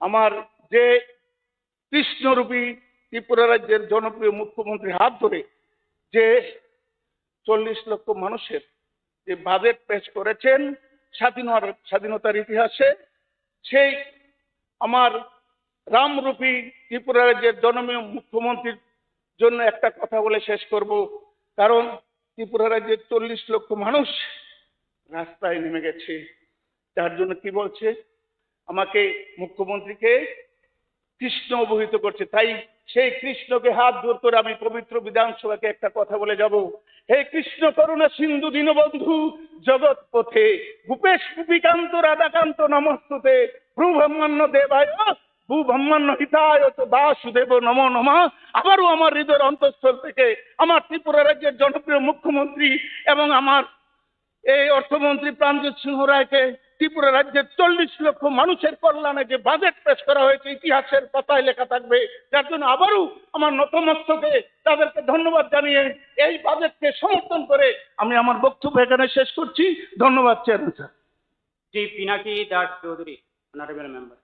আমার যে কৃষ্ণরূপী ত্রিপুরা রাজ্যের জনপ্রিয় মুখ্যমন্ত্রী হাত ধরে যে চল্লিশ লক্ষ মানুষের যে বাজেট পেশ করেছেন স্বাধীনতার স্বাধীনতার ইতিহাসে, সেই আমার রামরূপী ত্রিপুরা রাজ্যের জনপ্রিয় মুখ্যমন্ত্রীর জন্য একটা কথা বলে শেষ করব। কারণ ত্রিপুরা রাজ্যের চল্লিশ লক্ষ মানুষ রাস্তায় নেমে গেছে। যার জন্য কি বলছে? আমাকে মুখ্যমন্ত্রীকে কৃষ্ণ অবহিত করছে। তাই সেই কৃষ্ণকে হাত জোর করে আমি পবিত্র বিধানসভাকে একটা কথা বলে যাব। হে কৃষ্ণ করুণা সিন্ধু দীনবন্ধু, জগৎ পথে ভূপেশ ভূপিকান্ত, রাধাকান্ত নমস্তুতে। ভ্রু ব্রহ্মাণ্য দেবায় ভূ ব্রহ্মাণ্য হিতায় বাসুদেব নম নম। আবারও আমার হৃদয়ের অন্তঃস্থল থেকে আমার ত্রিপুরা রাজ্যের জনপ্রিয় মুখ্যমন্ত্রী এবং আমার এই অর্থমন্ত্রী প্রাণজিৎ সিংহ রায়কে ত্রিপুরা রাজ্যের চল্লিশ লক্ষ মানুষের কল্যাণে যে বাজেট পেশ করা হয়েছে, ইতিহাসের পাতায় লেখা থাকবে। যার জন্য আবারও আমার নতমস্তকে তাদেরকে ধন্যবাদ জানিয়ে এই বাজেটকে সমর্থন করে আমি আমার বক্তব্য এখানে শেষ করছি। ধন্যবাদ chairman sir ji, Pinaki Das Chowdhury honourable member